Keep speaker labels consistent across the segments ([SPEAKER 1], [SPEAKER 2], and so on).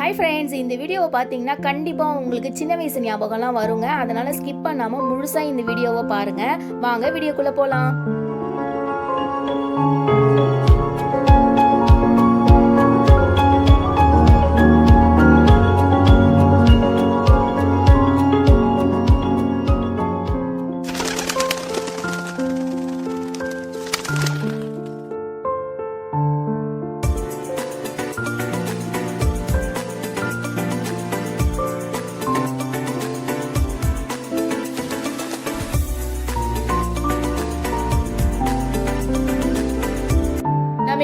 [SPEAKER 1] Hi friends இந்த வீடியோவை பார்த்தீங்கன்னா கண்டிப்பாக உங்களுக்கு சின்ன வயசு ஞாபகம்லாம் வருங்க. அதனால் ஸ்கிப் பண்ணாமல் முழுசாக இந்த வீடியோவை பாருங்கள் வாங்க வீடியோக்குள்ளே போகலாம்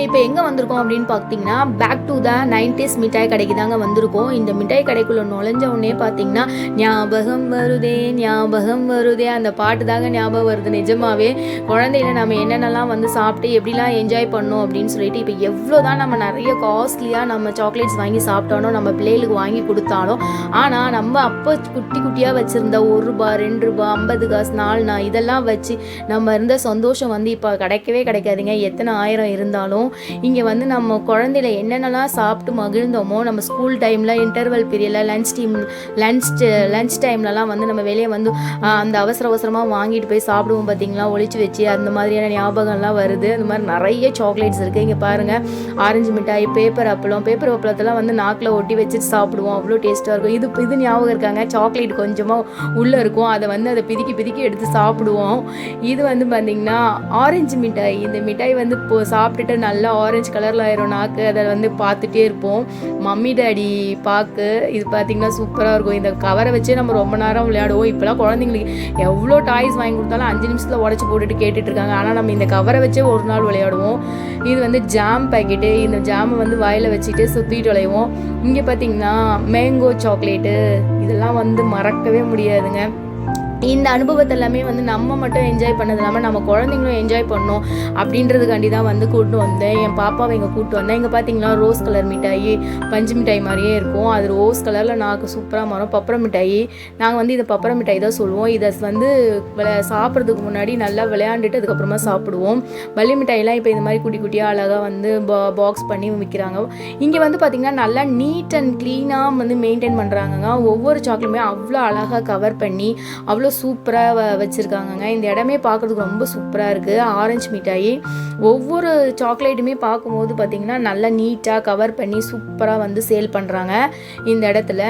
[SPEAKER 1] இப்போ எங்கே வந்திருக்கோம் அப்படின்னு பார்த்தீங்கன்னா பேக் டு த நைன்டிஸ் மிட்டாய் கடைக்கு தாங்க வந்திருக்கோம். இந்த மிட்டாய் கடைக்குள்ளே நுழைஞ்ச உடனே பார்த்தீங்கன்னா ஞாபகம் வருதே ஞாபகம் வருதே. அந்த பாட்டு தாங்க ஞாபகம் வருது நிஜமாவே. குழந்தையில நம்ம என்னென்னலாம் வந்து சாப்பிட்டு எப்படிலாம் என்ஜாய் பண்ணோம் அப்படின்னு சொல்லிட்டு இப்போ எவ்வளோ தான் நம்ம நிறைய காஸ்ட்லியாக நம்ம சாக்லேட்ஸ் வாங்கி சாப்பிட்டாலும் நம்ம பிள்ளைகளுக்கு வாங்கி கொடுத்தாலும் ஆனால் நம்ம அப்போ குட்டி குட்டியாக வச்சுருந்த ஒரு ரூபா ரெண்டு ரூபா ஐம்பது காசு நாலு இதெல்லாம் வச்சு நம்ம இருந்த சந்தோஷம் வந்து இப்போ கிடைக்கவே கிடைக்காதுங்க. எத்தனை ஆயிரம் இருந்தாலும் இங்கே வந்து நம்ம குழந்தையில என்னென்னலாம் சாப்பிட்டு மகிழ்ந்தோமோ நம்ம ஸ்கூல் டைமில் இன்டர்வல் பீரியடில் லன்ச் டீம் லன்ச் லன்ச் டைம்லலாம் வந்து நம்ம வெளியே வந்து அந்த அவசர அவசரமாக வாங்கிட்டு போய் சாப்பிடுவோம் பார்த்தீங்களா ஒழிச்சு வச்சு அந்த மாதிரியான ஞாபகம்லாம் வருது. அந்த மாதிரி நிறைய சாக்லேட்ஸ் இருக்குது இங்கே பாருங்கள் ஆரஞ்சு மிட்டாய் பேப்பர் அப்பளம் பேப்பர் அப்பளத்தெல்லாம் வந்து நாக்கில் ஒட்டி வச்சுட்டு சாப்பிடுவோம். அவ்வளோ டேஸ்ட்டாக இருக்கும். இது இது ஞாபகம் இருக்காங்க. சாக்லேட் கொஞ்சமாக உள்ளே இருக்கும். அதை வந்து அதை பிதுக்கி பிதுக்கி எடுத்து சாப்பிடுவோம். இது வந்து பார்த்திங்கன்னா ஆரஞ்சு மிட்டாய். இந்த மிட்டாய் வந்து இப்போ சாப்பிட்டுட்டு நல்லா ஆரஞ்சு கலரில் ஆயிரும் நாக்கு. அதை வந்து பார்த்துட்டே இருப்போம். மம்மி டாடி பாக்கு. இது பார்த்திங்கன்னா சூப்பராக இருக்கும். இந்த கவரை வச்சே நம்ம ரொம்ப நேரம் விளையாடுவோம். இப்போலாம் குழந்தைங்களுக்கு எவ்வளோ டாய்ஸ் வாங்கி கொடுத்தாலும் அஞ்சு நிமிஷத்தில் உடச்சி போட்டுட்டு கேட்டுட்டு இருக்காங்க. ஆனால் நம்ம இந்த கவரை வச்சே ஒரு நாள் விளையாடுவோம். இது வந்து ஜாம் பாக்கெட்டு இந்த ஜாமை வந்து வாயில் வச்சுட்டு சுற்றிட்டு விளையுவோம் இங்கே பார்த்தீங்கன்னா மேங்கோ சாக்லேட்டு இதெல்லாம் வந்து மறக்கவே முடியாதுங்க. இந்த அனுபவத்தை எல்லாமே வந்து நம்ம மட்டும் என்ஜாய் பண்ணது இல்லாமல் நம்ம குழந்தைங்களும் என்ஜாய் பண்ணோம் அப்படின்றதுக்காண்டி தான் வந்து கூட்டு வந்தேன். என் பாப்பாவை இங்கே கூட்டு வந்தேன். இங்கே பார்த்தீங்கன்னா ரோஸ் கலர் மிட்டாயி பஞ்சு மிட்டாய் மாதிரியே இருக்கும். அது ரோஸ் கலரில் நாக்கு சூப்பராக மாறும். பப்பரம் மிட்டாயி. நாங்கள் வந்து இதை பப்பரம் மிட்டாய் தான் சொல்லுவோம். இதை வந்து சாப்பிட்றதுக்கு முன்னாடி நல்லா விளையாண்டுட்டு அதுக்கப்புறமா சாப்பிடுவோம். வள்ளி மிட்டாயெல்லாம் இப்போ இந்த மாதிரி குட்டி குட்டியாக அழகாக வந்து பா பாக்ஸ் பண்ணி விற்கிறாங்க இங்கே வந்து பார்த்திங்கன்னா நல்லா நீட் அண்ட் க்ளீனாக வந்து மெயின்டைன் பண்ணுறாங்கங்க ஒவ்வொரு சாக்லேட்டுமே அவ்வளோ அழகாக கவர் பண்ணி அவ்வளோ சூப்பராக வ வச்சுருக்காங்கங்க. இந்த இடமே பார்க்குறதுக்கு ரொம்ப சூப்பராக இருக்குது ஆரஞ்சு மிட்டாயி. ஒவ்வொரு சாக்லேட்டுமே பார்க்கும்போது பார்த்திங்கன்னா நல்லா நீட்டாக கவர் பண்ணி சூப்பராக வந்து சேல் பண்ணுறாங்க இந்த இடத்துல.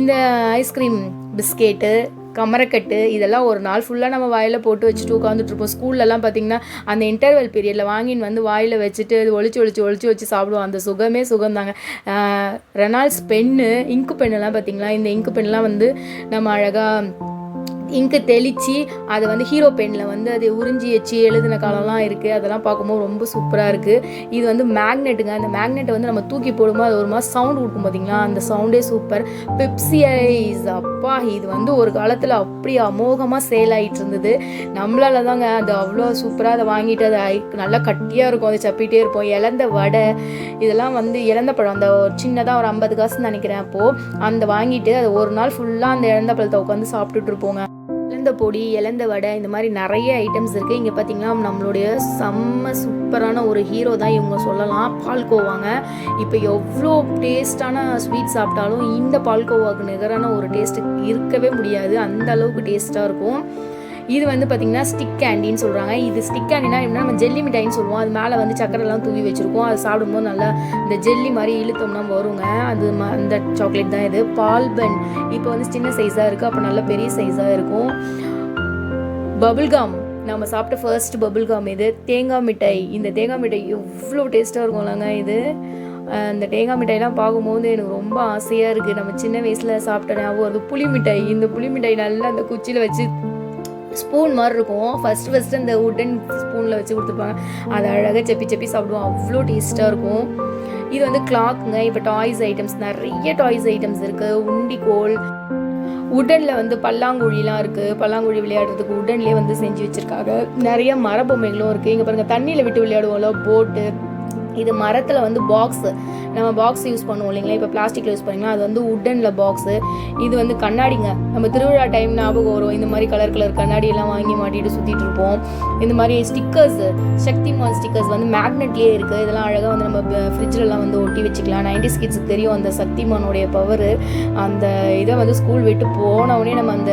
[SPEAKER 1] இந்த ஐஸ்கிரீம் பிஸ்கெட்டு கமரக்கட்டு இதெல்லாம் ஒரு நாள் ஃபுல்லாக நம்ம வாயில் போட்டு வச்சுட்டு உட்காந்துட்ருப்போம் ஸ்கூல்லலாம் பார்த்திங்கன்னா அந்த இன்டர்வல் பீரியடில் வாங்கின்னு வந்து வாயில் வச்சுட்டு அது ஒழிச்சு ஒழிச்சு வச்சு சாப்பிடுவோம். அந்த சுகமே சுகம் தாங்க ரெனால்ட்ஸ் பென்னு இங்கு பென்னெல்லாம் பார்த்திங்களா இந்த இங்கு பென்லாம் வந்து நம்ம அழகாக இங்கு தெளித்து அதை வந்து ஹீரோ பெனில் வந்து அதை உறிஞ்சி வச்சு எழுதின காலம்லாம் இருக்குது அதெல்லாம் பார்க்கும்போது ரொம்ப சூப்பராக இருக்குது இது வந்து மேக்னெட்டுங்க அந்த மேக்னெட்டை வந்து நம்ம தூக்கி போடும்போது அது ஒரு மாதிரி சவுண்ட் கொடுக்கும் பார்த்தீங்களா அந்த சவுண்டே சூப்பர் பெப்சி ஐஸ் அப்பா இது வந்து ஒரு காலத்தில் அப்படி அமோகமாக சேல் ஆகிட்டு இருந்தது. நம்மளால தாங்க அது அவ்வளோ சூப்பராக அதை வாங்கிட்டு அதை நல்லா கட்டியாக இருக்கும். அதை சப்பிட்டே இருப்போம். இழந்த வடை இதெல்லாம் வந்து இழந்த பழம். அந்த ஒரு சின்னதாக ஒரு ஐம்பது காசுன்னு நினைக்கிறேன் அப்போது அந்த வாங்கிட்டு அதை ஒரு நாள் ஃபுல்லாக அந்த இழந்த பழத்தை உட்காந்து சாப்பிட்டுட்டு இருப்போங்க. உளுந்த பொடி இலந்த வடை இந்த மாதிரி நிறைய ஐட்டம்ஸ் இருக்குது இங்கே பார்த்தீங்கன்னா நம்மளுடைய செம்ம சூப்பரான ஒரு ஹீரோ தான் இவங்க சொல்லலாம். பால்கோவாங்க. இப்போ எவ்வளோ டேஸ்டான ஸ்வீட் சாப்பிட்டாலும் இந்த பால்கோவாக்கு நிகரான ஒரு டேஸ்ட்டு இருக்கவே முடியாது. அந்த அளவுக்கு டேஸ்ட்டாக இருக்கும். இது வந்து பார்த்திங்கன்னா ஸ்டிக் கேண்டின்னு சொல்கிறாங்க இது ஸ்டிக் கேண்டினா எப்படின்னா நம்ம ஜெல்லி மிட்டாயின்னு சொல்லுவோம். அது மேலே வந்து சக்கரைலாம் தூவி வச்சுருக்கோம். அது சாப்பிடும்போது நல்லா இந்த ஜெல்லி மாதிரி இழுத்தோம்னா வருங்க. அது ம- அந்த சாக்லேட் தான் இது. பால் பன் இப்போ வந்து சின்ன சைஸாக இருக்குது அப்போ நல்ல பெரிய சைஸாக இருக்கும். பபுள்காம் நம்ம சாப்பிட்ட ஃபர்ஸ்ட் பபுள்காம் இது. தேங்காய் மிட்டாய். இந்த தேங்காய் மிட்டாய் எவ்வளோ டேஸ்ட்டாக இருக்கும்லங்க இது. அந்த தேங்காய் மிட்டாய்லாம் பார்க்கும்போது எனக்கு ரொம்ப ஆசையாக இருக்குது நம்ம சின்ன வயசில் சாப்பிட்ட ஞாபகம் வருது. புளி மிட்டாய். இந்த புளி மிட்டாய் நல்லா அந்த குச்சியில் வச்சு ஸ்பூன் மாதிரி இருக்கும் ஃபஸ்ட்டு ஃபஸ்ட்டு இந்த உட்டன் ஸ்பூனில் வச்சு கொடுத்துருப்பாங்க. அதை அழகாக செப்பி செப்பி சாப்பிடுவோம். அவ்வளோ டேஸ்ட்டாக இருக்கும். இது வந்து கிளாக்குங்க இப்போ டாய்ஸ் ஐட்டம்ஸ் நிறைய டாய்ஸ் ஐட்டம்ஸ் இருக்குது உண்டிக்கோல் உடனில் வந்து பல்லாங்குழிலாம் இருக்குது பல்லாங்குழி விளையாடுறதுக்கு உடன்லேயே வந்து செஞ்சு வச்சுருக்காங்க. நிறைய மரபொம்மைகளும் இருக்குது இங்கே பாருங்கள் தண்ணியில் விட்டு விளையாடுவோம்ல போட்டு இது மரத்தில் வந்து பாக்ஸு நம்ம பாக்ஸ் யூஸ் பண்ணுவோம் இல்லைங்களா? இப்போ பிளாஸ்டிக்கில் யூஸ் பண்ணிங்களா அது வந்து உட்டனில் பாக்ஸு இது வந்து கண்ணாடிங்க. நம்ம திருவிழா டைம் ஞாபகம் வரும். இந்த மாதிரி கலர் கலர் கண்ணாடியெல்லாம் வாங்கி மாட்டிட்டு சுற்றிட்டு இருப்போம். இந்த மாதிரி ஸ்டிக்கர்ஸு சக்திமான் ஸ்டிக்கர்ஸ் வந்து மேக்னெட்லேயே இருக்குது இதெல்லாம் அழகாக வந்து நம்ம ஃப்ரிட்ஜிலலாம் வந்து ஒட்டி வச்சுக்கலாம். நைன்டி கிட்ஸுக்கு தெரியும் அந்த சக்திமானுடைய பவர் அந்த இதை வந்து ஸ்கூல் விட்டு போனவுடனே நம்ம அந்த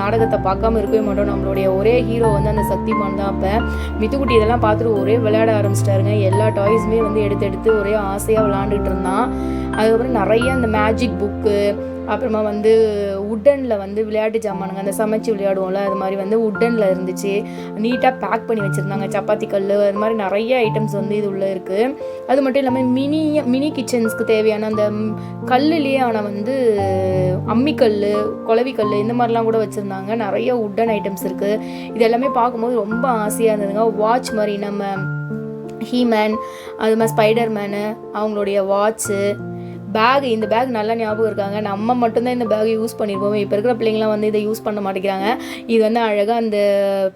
[SPEAKER 1] நாடகத்தை பார்க்காம இருக்கவே மாட்டோம். நம்மளுடைய ஒரே ஹீரோ வந்து அந்த சக்திமான் தான். அப்போ மித்துக்குட்டி இதெல்லாம் பார்த்துட்டு ஒரே விளையாட ஆரம்பிச்சிட்டாருங்க. எல்லா டாய்ஸுமே வந்து எடுத்து எடுத்து ஒரே ஆசையாக விளாண்டுட்டு இருந்தான் அதுக்கப்புறம் நிறைய அந்த மேஜிக் புக்கு அப்புறமா வந்து உட்டனில் வந்து விளையாட்டு ஜாமானுங்க அந்த சமைச்சு விளையாடுவோம்ல அது மாதிரி வந்து உட்டனில் இருந்துச்சு. நீட்டாக பேக் பண்ணி வச்சுருந்தாங்க சப்பாத்தி கல் அது மாதிரி நிறைய ஐட்டம்ஸ் வந்து இது உள்ளே இருக்குது அது மட்டும் இல்லாமல் மினி மினி கிச்சன்ஸ்க்கு தேவையான அந்த கல்லுலேயே ஆனால் வந்து அம்மிக்கல் குளவிக்கல் இந்த மாதிரிலாம் கூட வச்சுருந்தாங்க. நிறைய உட்டன் ஐட்டம்ஸ் இருக்குது இது எல்லாமே பார்க்கும்போது ரொம்ப ஆசையாக இருந்ததுங்க. வாட்ச் மாதிரி நம்ம ஹீமேன் அது மாதிரி ஸ்பைடர் மேனு அவங்களுடைய வாட்ச்சு பேக் இந்த பேக் நல்லா ஞாபகம் இருக்காங்க. நம்ம மட்டும்தான் இந்த பேக் யூஸ் பண்ணியிருப்போம் இப்போ இருக்கிற பிள்ளைங்களாம் வந்து இதை யூஸ் பண்ண மாட்டேங்கிறாங்க. இது வந்து அழகாக அந்த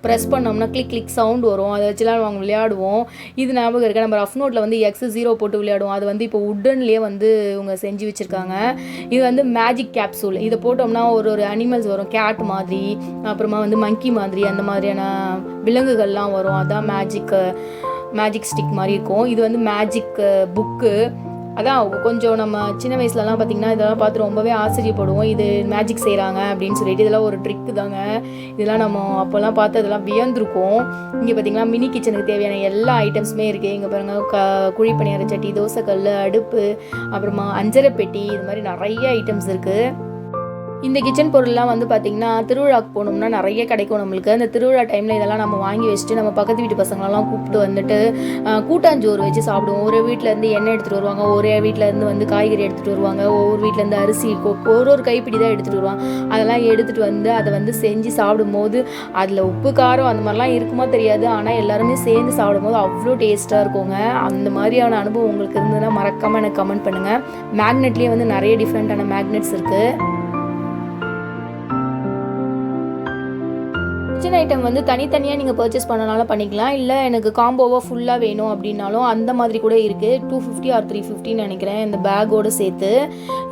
[SPEAKER 1] ப்ரெஸ் பண்ணோம்னா கிளிக் கிளிக் சவுண்ட் வரும். அதை வச்சுலாம் அவங்க விளையாடுவோம். இது ஞாபகம் இருக்கா? நம்ம ரஃப் நோட்டில் வந்து எக்ஸ் ஜீரோ போட்டு விளையாடுவோம். அது வந்து இப்போ உட்டன்லேயே வந்து இவங்க செஞ்சு வச்சுருக்காங்க. இது வந்து மேஜிக் கேப்சூல் இதை போட்டோம்னா ஒரு ஒரு அனிமல்ஸ் வரும். கேட் மாதிரி அப்புறமா வந்து மங்கி மாதிரி அந்த மாதிரியான விலங்குகள்லாம் வரும். அதான் மேஜிக்கு மேஜிக் ஸ்டிக் மாதிரி இருக்கும். இது வந்து மேஜிக் புக்கு uh, அதான் கொஞ்சம் நம்ம சின்ன வயசுலலாம் பார்த்திங்கன்னா இதெல்லாம் பார்த்து ரொம்பவே ஆச்சரியப்படுவோம். இது மேஜிக் செய்கிறாங்க அப்படின்னு சொல்லிட்டு இதெல்லாம் ஒரு ட்ரிக்கு தாங்க. இதெல்லாம் நம்ம அப்போல்லாம் பார்த்து அதெல்லாம் வியந்திருக்கோம். இங்கே பார்த்திங்கன்னா மினி கிச்சனுக்கு தேவையான எல்லா ஐட்டம்ஸுமே இருக்குது இங்கே பாருங்கள் க குழி பணியார சட்டி தோசைக்கல் அடுப்பு அப்புறமா அஞ்சரை பெட்டி இது மாதிரி நிறைய ஐட்டம்ஸ் இருக்குது இந்த கிச்சன் பொருள்லாம் வந்து பார்த்திங்கன்னா திருவிழாக்கு போனோம்னா நிறைய கிடைக்கும் நம்மளுக்கு. அந்த திருவிழா டைமில் இதெல்லாம் நம்ம வாங்கி வச்சுட்டு நம்ம பக்கத்து வீட்டு பசங்களெல்லாம் கூப்பிட்டு வந்துட்டு கூட்டாஞ்சோறு வச்சு சாப்பிடுவோம். ஒரு வீட்டிலேருந்து எண்ணெய் எடுத்துகிட்டு வருவாங்க. ஒரே வீட்டிலேருந்து வந்து காய்கறி எடுத்துகிட்டு வருவாங்க. ஒவ்வொரு வீட்டிலேருந்து அரிசி ஒரு ஒரு கைப்பிடி தான் எடுத்துகிட்டு வருவாங்க. அதெல்லாம் எடுத்துகிட்டு வந்து அதை வந்து செஞ்சு சாப்பிடும்போது அதில் உப்பு காரம் அந்த மாதிரிலாம் இருக்குமா தெரியாது. ஆனால் எல்லாருமே சேர்ந்து சாப்பிடும்போது அவ்வளோ டேஸ்ட்டாக இருக்குங்க. அந்த மாதிரியான அனுபவம் உங்களுக்கு இருந்ததுன்னா மறக்காமல் எனக்கு கமெண்ட் பண்ணுங்கள் மேக்னெட்லேயே வந்து நிறைய டிஃப்ரெண்ட்டான மேக்னெட்ஸ் இருக்குது கிச்சன் ஐட்டம் வந்து தனித்தனியாக நீங்கள் பர்ச்சேஸ் பண்ணனாலும் பண்ணிக்கலாம். இல்லை எனக்கு காம்போவாக ஃபுல்லாக வேணும் அப்படின்னாலும் அந்த மாதிரி கூட இருக்குது டூ ஃபிஃப்டி ஆர் த்ரீ ஃபிஃப்டின்னு நினைக்கிறேன். இந்த பேக்கோடு சேர்த்து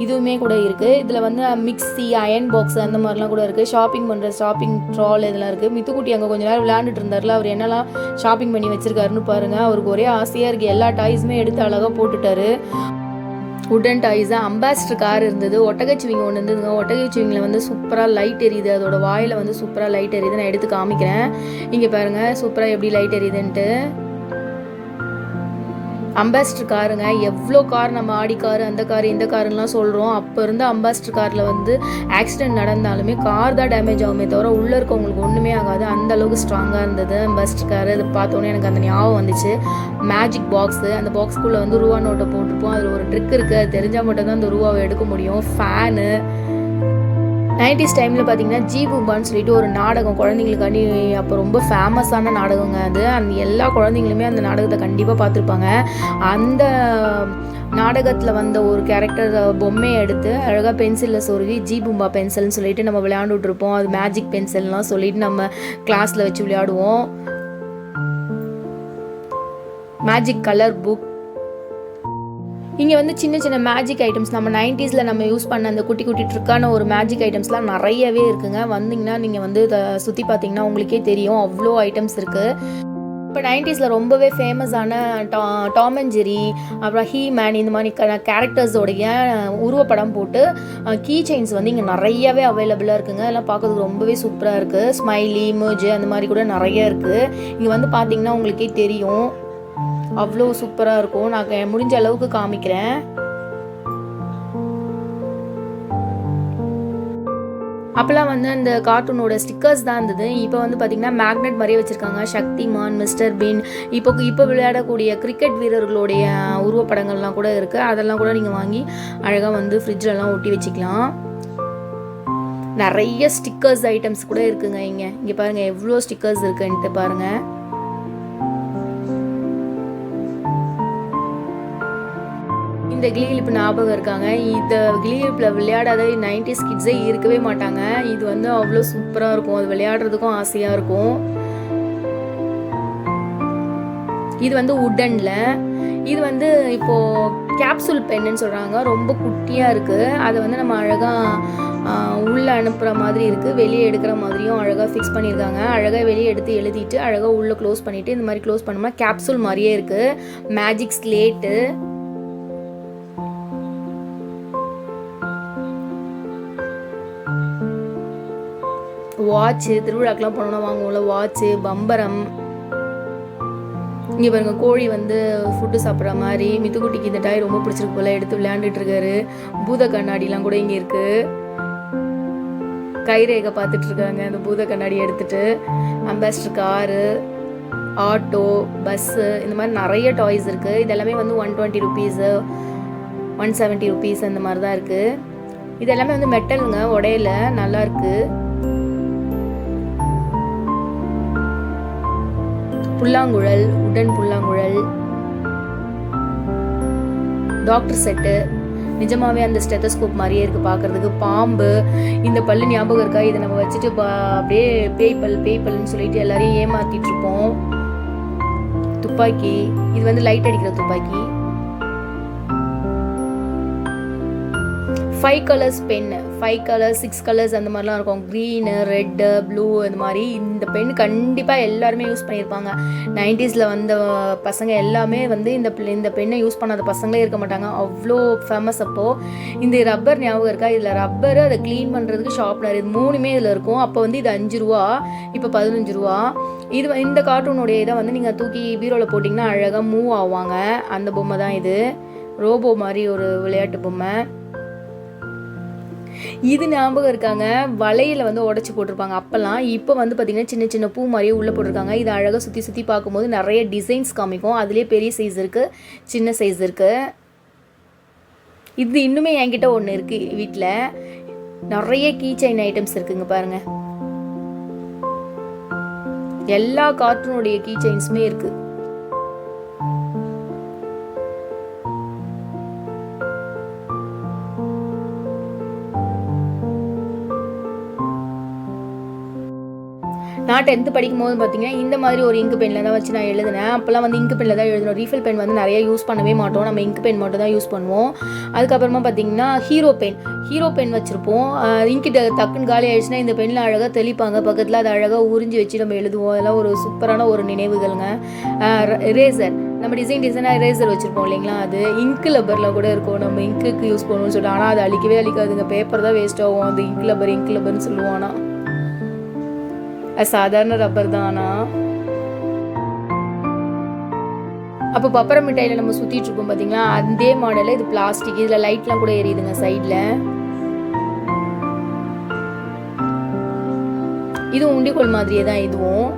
[SPEAKER 1] இதுவுமே கூட இருக்குது இதில் வந்து மிக்ஸி அயன் பாக்ஸ் அந்த மாதிரிலாம் கூட இருக்குது ஷாப்பிங் பண்ணுற ஷாப்பிங் ட்ரால் இதெல்லாம் இருக்குது மித்துக்குட்டி அங்கே கொஞ்ச நேரம் விளையாண்டுட்டு இருந்தார்ல. அவர் என்னெல்லாம் ஷாப்பிங் பண்ணி வச்சிருக்காருன்னு பாருங்கள் அவருக்கு ஒரே ஆசையாக இருக்குது எல்லா டாய்ஸுமே எடுத்து அழகாக போட்டுட்டாரு. உடன் டாய்ஸ் அம்பாஸ்டர் கார் இருந்தது. ஒட்டகச்சிவிங்க ஒன்று இருந்ததுங்க. ஒட்டகச்சிவிங்கில் வந்து சூப்பராக லைட் எரியுது. அதோட வாயில் வந்து சூப்பராக லைட் எரியுது. நான் எடுத்து காமிக்கிறேன். இங்கே பாருங்கள் சூப்பராக எப்படி லைட் எரியுதுன்ட்டு. அம்பாஸ்டர் காருங்க எவ்வளோ கார் நம்ம ஆடி கார் அந்த கார் இந்த காருலாம் சொல்கிறோம் அப்போ இருந்த அம்பாஸ்டர் காரில் வந்து ஆக்சிடென்ட் நடந்தாலுமே கார் தான் டேமேஜ் ஆகுமே தவிர உள்ளே இருக்கவங்களுக்கு ஒன்றுமே ஆகாது. அந்த அளவுக்கு ஸ்ட்ராங்காக இருந்தது அம்பாஸ்டர் கார் இது பார்த்தோன்னே எனக்கு அந்த ஞாபகம் வந்துச்சு. மேஜிக் பாக்ஸு அந்த பாக்ஸ்குள்ளே வந்து ரூபா நோட்டை போட்டிருப்போம். அதில் ஒரு ட்ரிக் இருக்குது அது தெரிஞ்சால் மட்டும்தான் அந்த ரூபாவை எடுக்க முடியும். ஃபேனு நைன்டிஸ் டைமில் பார்த்தீங்கன்னா ஜி சொல்லிட்டு ஒரு நாடகம் குழந்தைங்களுக்காண்டி அப்போ ரொம்ப ஃபேமஸான நாடகங்க அது. அந்த எல்லா குழந்தைங்களுமே அந்த நாடகத்தை கண்டிப்பாக பார்த்துருப்பாங்க அந்த நாடகத்தில் வந்த ஒரு கேரக்டர் பொம்மையை எடுத்து அழகாக பென்சிலில் சொருகி ஜி பூம்பா பென்சில்னு சொல்லிட்டு நம்ம விளையாண்டுட்ருப்போம் அது மேஜிக் பென்சில்லாம் சொல்லிட்டு நம்ம கிளாஸில் வச்சு விளையாடுவோம். மேஜிக் கலர் புக் இங்கே வந்து சின்ன சின்ன மேஜிக் ஐட்டம்ஸ் நம்ம நைன்ட்டீஸில் நம்ம யூஸ் பண்ண அந்த குட்டி குட்டி ட்ரிக்கான ஒரு மேஜிக் ஐட்டம்ஸ்லாம் நிறையவே இருக்குங்க. வந்தீங்கன்னா நீங்கள் வந்து இதை சுற்றி பார்த்தீங்கன்னா உங்களுக்கே தெரியும். அவ்வளோ ஐட்டம்ஸ் இருக்குது இப்போ நைன்ட்டீஸில் ரொம்பவே ஃபேமஸான டா டாம் அண்ட் ஜெரி அப்புறம் ஹீ மேன் இந்த மாதிரி கேரக்டர்ஸோடைய உருவப்படம் போட்டு கீ செயின்ஸ் வந்து இங்கே நிறையவே அவைலபிளாக இருக்குங்க. அதெல்லாம் பார்க்கறதுக்கு ரொம்பவே சூப்பராக இருக்குது ஸ்மைலி மூஜ் அந்த மாதிரி கூட நிறைய இருக்குது இங்கே வந்து பார்த்தீங்கன்னா உங்களுக்கே தெரியும். அவ்வளோ சூப்பராக இருக்கும். நான் முடிஞ்ச அளவுக்கு காமிக்கிறேன். அப்போல்லாம் வந்து அந்த கார்ட்டூனோட ஸ்டிக்கர்ஸ் தான் இருந்தது. இப்போ வந்து பார்த்திங்கன்னா மேக்னெட் மாதிரியே வச்சுருக்காங்க. Shaktimaan mister bean. இப்போ இப்போ விளையாடக்கூடிய கிரிக்கெட் வீரர்களுடைய உருவப்படங்கள்லாம் கூட இருக்குது அதெல்லாம் கூட நீங்கள் வாங்கி அழகாக வந்து ஃப்ரிட்ஜிலலாம் ஒட்டி வச்சுக்கலாம். நிறைய ஸ்டிக்கர்ஸ் ஐட்டம்ஸ் கூட இருக்குங்க இங்கே. இங்கே பாருங்கள் எவ்வளோ ஸ்டிக்கர்ஸ் இருக்குன்ட்டு பாருங்கள் இந்த கிளிகிளிப்பு ஞாபகம் இருக்காங்க. இந்த கிளிகிளிப்பில் விளையாடாத நைன்டிஸ் கிட்ஸே இருக்கவே மாட்டாங்க. இது வந்து அவ்வளோ சூப்பராக இருக்கும். அது விளையாடுறதுக்கும் ஆசையாக இருக்கும். இது வந்து உட்டனில் இது வந்து இப்போது கேப்சூல் பென்னுன்னு சொல்கிறாங்க ரொம்ப குட்டியாக இருக்குது அதை வந்து நம்ம அழகாக உள்ளே அனுப்புகிற மாதிரி இருக்குது வெளியே எடுக்கிற மாதிரியும் அழகாக ஃபிக்ஸ் பண்ணியிருக்காங்க. அழகாக வெளியே எடுத்து எழுதிட்டு அழகாக உள்ளே க்ளோஸ் பண்ணிவிட்டு இந்த மாதிரி க்ளோஸ் பண்ணோம்னா கேப்சூல் மாதிரியே இருக்குது மேஜிக் ஸ்லேட்டு வாட்ச்சு திருவிழாக்கெலாம் போனோம்னா வாங்குவோம்ல வாட்ச்சு பம்பரம். இங்கே பாருங்க கோழி வந்து ஃபுட்டு சாப்பிட்ற மாதிரி மித்துக்குட்டிக்கு இந்த டாய் ரொம்ப பிடிச்சிருக்கு போல எடுத்து விளையாண்டுட்டு இருக்காரு பூத கண்ணாடிலாம் கூட இங்கே இருக்கு. கைரேகை பார்த்துட்டு இருக்காங்க அந்த பூத கண்ணாடி எடுத்துட்டு. அம்பாஸ்டர் காரு ஆட்டோ பஸ்ஸு இந்த மாதிரி நிறைய டாய்ஸ் இருக்குது இதெல்லாமே வந்து one twenty rupees one seventy rupees அந்த மாதிரி தான் இருக்குது இது எல்லாமே வந்து மெட்டலுங்க உடையில நல்லா புல்லாங்குழல் உடன் புல்லாங்குழல். டாக்டர் செட்டு நிஜமாவே அந்த ஸ்டெத்தஸ்கோப் மாதிரியே இருக்கு பார்க்குறதுக்கு. பாம்பு இந்த பல்லு ஞாபகம் இருக்கா? இதை நம்ம வச்சுட்டு பா- அப்படியே பேய் பல் பேய் பல்லுன்னு சொல்லிட்டு எல்லாரையும் ஏமாத்திட்டு இருப்போம். துப்பாக்கி இது வந்து லைட் அடிக்கிற துப்பாக்கி. Five colours pen five colours six colours அந்த மாதிரிலாம் இருக்கும். க்ரீனு ரெட்டு ப்ளூ இந்த மாதிரி. இந்த பென் கண்டிப்பாக எல்லாருமே யூஸ் பண்ணியிருப்பாங்க. நைன்டிஸில் வந்த பசங்க எல்லாமே வந்து இந்த இந்த பெண்ணை யூஸ் பண்ணாத பசங்களே இருக்க மாட்டாங்க. அவ்வளோ ஃபேமஸ் அப்போது இந்த ரப்பர் ஞாபகம் இருக்கா? இதில் ரப்பரு அதை க்ளீன் பண்ணுறதுக்கு ஷார்ப்னர் இது மூணுமே இதில் இருக்கும். அப்போ வந்து இது அஞ்சு ரூபா இப்போ பதினஞ்சு ரூபா. இது இந்த கார்ட்டூனுடைய இதை வந்து நீங்கள் தூக்கி பீரோவில் போட்டிங்கன்னா அழகாக மூவ் ஆவாங்க. அந்த பொம்மை தான் இது. ரோபோ மாதிரி ஒரு விளையாட்டு பொம்மை. இது ஞாபகம் இருக்காங்க. வலையில் வந்து உடச்சி போட்டிருப்பாங்க. அப்போல்லாம் இப்போ வந்து பார்த்திங்கன்னா சின்ன சின்ன பூ மாதிரியே உள்ளே போட்டிருக்காங்க. இது அழகாக சுற்றி சுற்றி பார்க்கும்போது நிறைய டிசைன்ஸ் காமிக்கும். அதுலேயே பெரிய சைஸ் இருக்குது சின்ன சைஸ் இருக்குது இது இன்னுமே என்கிட்ட ஒன்று இருக்குது வீட்டில் நிறைய கீ செயின் ஐட்டம்ஸ் இருக்குங்க பாருங்கள் எல்லா கார்ட்டூனுடைய கீ செயின்ஸுமே இருக்குது நான் டென்த்து படிக்கும் போது பார்த்தீங்கன்னா இந்த மாதிரி ஒரு இங்கு பெனில் தான் வச்சு நான் எழுதினேன். அப்போல்லாம் வந்து இங்கு பெனில் தான் எழுதணும் ரீஃபில் பென் வந்து நிறைய யூஸ் பண்ணவே மாட்டோம். நம்ம இங்கு பென் மட்டும் தான் யூஸ் பண்ணுவோம். அதுக்கப்புறமா பார்த்தீங்கன்னா ஹீரோ பென் ஹீரோ பென் வச்சுருப்போம். இங்கு டக்குன்னு காலி ஆயிடுச்சுன்னா இந்த பெண்ணில் அழகாக தெளிப்பாங்க. பக்கத்தில் அதை அழகாக உறிஞ்சி வச்சு நம்ம எழுதுவோம். அதெல்லாம் ஒரு சூப்பரான ஒரு நினைவுகள்ங்க. ரேசர் நம்ம டிசைன் டிசைனாக ரேசர் வச்சுருப்போம் இல்லைங்களா? அது இங்கு லப்பரில் கூட இருக்கும். நம்ம இங்க்குக்கு யூஸ் பண்ணுவோம்னு சொல்லிட்டு. ஆனால் அது அழிக்கவே அழிக்காதுங்க. பேப்பர் தான் வேஸ்ட் ஆகும். அந்த இங்க் லப்பர் இங்க் லப்பர்னு சொல்லுவோம். ஆனால் சாதாரண ரப்பர் தான் அப்போ பப்பரம் மிட்டாயில் நம்ம சுற்றிட்டு இருக்கோம் பார்த்தீங்களா அதே மாடலில் இது பிளாஸ்டிக் இதில் லைட்லாம் கூட எரியுதுங்க சைடில் இதுவும் உண்டிகோல் மாதிரியே தான் இதுவும்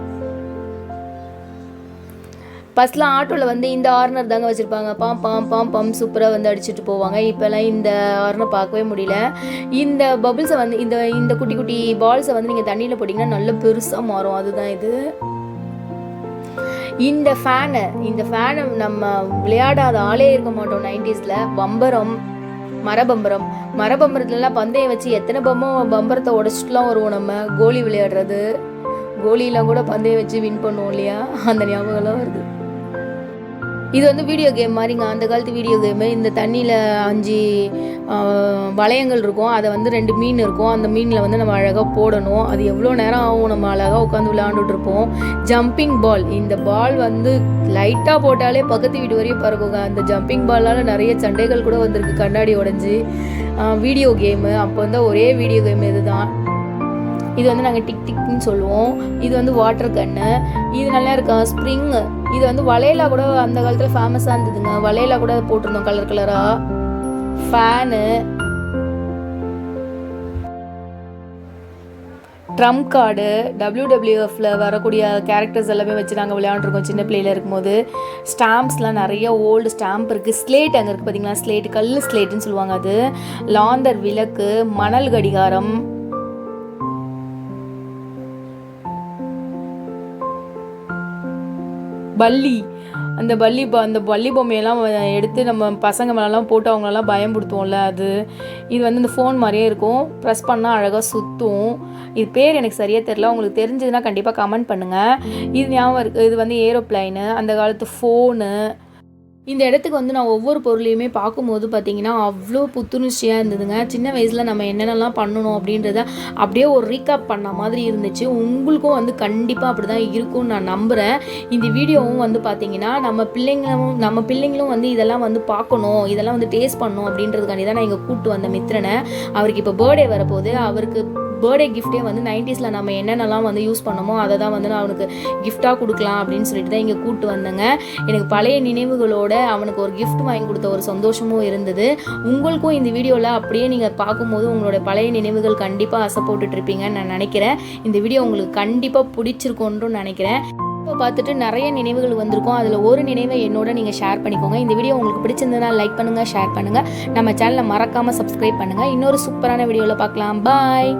[SPEAKER 1] ஃபஸ்ட்லாம் ஆட்டோவில் வந்து இந்த ஆர்னர் தாங்க வச்சுருப்பாங்க. பாம் பாம் பாம் பம் சூப்பராக வந்து அடிச்சுட்டு போவாங்க. இப்போல்லாம் இந்த ஆர்னர் பார்க்கவே முடியல. இந்த பபுள்ஸை வந்து இந்த இந்த குட்டி குட்டி பால்ஸை வந்து நீங்கள் தண்ணியில் போட்டிங்கன்னா நல்ல பெருசாக மாறும். அதுதான் இது. இந்த ஃபேனு இந்த ஃபேனை நம்ம விளையாடாத ஆளே இருக்க மாட்டோம் நைன்டிஸில். பம்பரம் மரபம்பரம். மரபம்பரத்துலலாம் பந்தயம் வச்சு எத்தனை பம்பம் பம்பரத்தை உடச்சிட்டுலாம் வருவோம் நம்ம? கோலி விளையாடுறது. கோலிலாம் கூட பந்தயம் வச்சு வின் பண்ணுவோம் இல்லையா? அந்த ஞாபகம்லாம் வருது. இது வந்து வீடியோ கேம் மாதிரிங்க அந்த காலத்து வீடியோ கேமு இந்த தண்ணியில் அஞ்சு வளையங்கள் இருக்கும். அதை வந்து ரெண்டு மீன் இருக்கும். அந்த மீனில் வந்து நம்ம அழகாக போடணும். அது எவ்வளோ நேரம் ஆகும்? நம்ம அழகாக உட்காந்து விளையாண்டுட்டு இருப்போம். ஜம்பிங் பால் இந்த பால் வந்து லைட்டாக போட்டாலே பக்கத்து வீடு வரையும் பறக்குங்க. அந்த ஜம்பிங் பாலால் நிறைய சண்டைகள் கூட வந்திருக்கு. கண்ணாடி உடஞ்சி வீடியோ கேமு அப்போ வந்து ஒரே வீடியோ கேம் இதுதான். இது வந்து நாங்கள் டிக் டிக்னு சொல்லுவோம். இது வந்து வாட்டர் கன்னு இது நல்லா இருக்கும் ஸ்ப்ரிங்கு இது வந்து வளையலா கூட அந்த காலத்தில் ஃபேமஸாக இருந்ததுங்க. வளையலா கூட போட்டிருந்தோம் கலர் கலராக ஃபேனு ட்ரம் கார்டு டபிள்யூடபிள்யூஎஃப்ல வரக்கூடிய கேரக்டர்ஸ் எல்லாமே வச்சு நாங்கள் விளையாண்டுருக்கோம் சின்ன பிள்ளையில இருக்கும்போது. ஸ்டாம்ப்ஸ்லாம் நிறைய ஓல்டு ஸ்டாம்ப் இருக்குது ஸ்லேட் அங்கே இருக்குது பார்த்தீங்களா ஸ்லேட் கல் ஸ்லேட்டுன்னு சொல்லுவாங்க அது. லாந்தர் விளக்கு மணல் கடிகாரம். பல்லி. அந்த பல்லி அந்த பல்லி பொம்மையெல்லாம் எடுத்து நம்ம பசங்க மேலெல்லாம் போட்டு அவங்களெல்லாம் பயம்படுத்துவோம்ல அது. இது வந்து இந்த ஃபோன் மாதிரியே இருக்கும். ப்ரெஸ் பண்ணால் அழகாக சுற்றும் இது பேர் எனக்கு சரியாக தெரில உங்களுக்கு தெரிஞ்சதுன்னா கண்டிப்பாக கமெண்ட் பண்ணுங்கள் இது ஞாபகம் இருக்குது இது வந்து ஏரோப்ளைனு அந்த காலத்து ஃபோனு இந்த இடத்துக்கு வந்து நான் ஒவ்வொரு பொருளையுமே பார்க்கும்போது பார்த்தீங்கன்னா அவ்வளோ புத்துணர்ச்சியாக இருந்ததுங்க. சின்ன வயசில் நம்ம என்னென்னலாம் பண்ணணும் அப்படின்றத அப்படியே ஒரு ரீகாப் பண்ண மாதிரி இருந்துச்சு. உங்களுக்கும் வந்து கண்டிப்பாக அப்படி தான் இருக்கும்னு நான் நம்புகிறேன் இந்த வீடியோவும் வந்து பார்த்தீங்கன்னா நம்ம பிள்ளைங்களும் நம்ம பிள்ளைங்களும் வந்து இதெல்லாம் வந்து பார்க்கணும் இதெல்லாம் வந்து டேஸ்ட் பண்ணணும் அப்படின்றதுக்காண்டி தான் நான் இங்கே கூப்பிட்டு வந்த மித்திரனை அவருக்கு இப்போ பர்த்டே வரப்போகுது. அவருக்கு பர்த்டே கிஃப்ட்டே வந்து நைன்டிஸில் நம்ம என்னென்னலாம் வந்து யூஸ் பண்ணமோ அதை தான் வந்து நான் அவனுக்கு கிஃப்டாக கொடுக்கலாம் அப்படின்னு சொல்லிட்டு தான் இங்கே கூப்பிட்டு வந்தேங்க. எனக்கு பழைய நினைவுகளோட அவனுக்கு ஒரு கிஃப்ட் வாங்கி கொடுத்த ஒரு சந்தோஷமும் இருந்தது. உங்களுக்கும் இந்த வீடியோவில் அப்படியே நீங்கள் பார்க்கும்போது உங்களோட பழைய நினைவுகள் கண்டிப்பாக ஆசை போட்டுட்ருப்பீங்கன்னு நான் நினைக்கிறேன். இந்த வீடியோ உங்களுக்கு கண்டிப்பாக பிடிச்சிருக்கோன்றும் நினைக்கிறேன். இப்போ பார்த்துட்டு நிறைய நினைவுகள் வந்திருக்கும். அதில் ஒரு நினைவை என்னோட நீங்கள் ஷேர் பண்ணிக்கோங்க. இந்த வீடியோ உங்களுக்கு பிடிச்சிருந்ததுன்னா லைக் பண்ணுங்கள் ஷேர் பண்ணுங்கள் நம்ம சேனலை மறக்காமல் சப்ஸ்கிரைப் பண்ணுங்கள் இன்னொரு சூப்பரான வீடியோவில் பார்க்கலாம். பாய்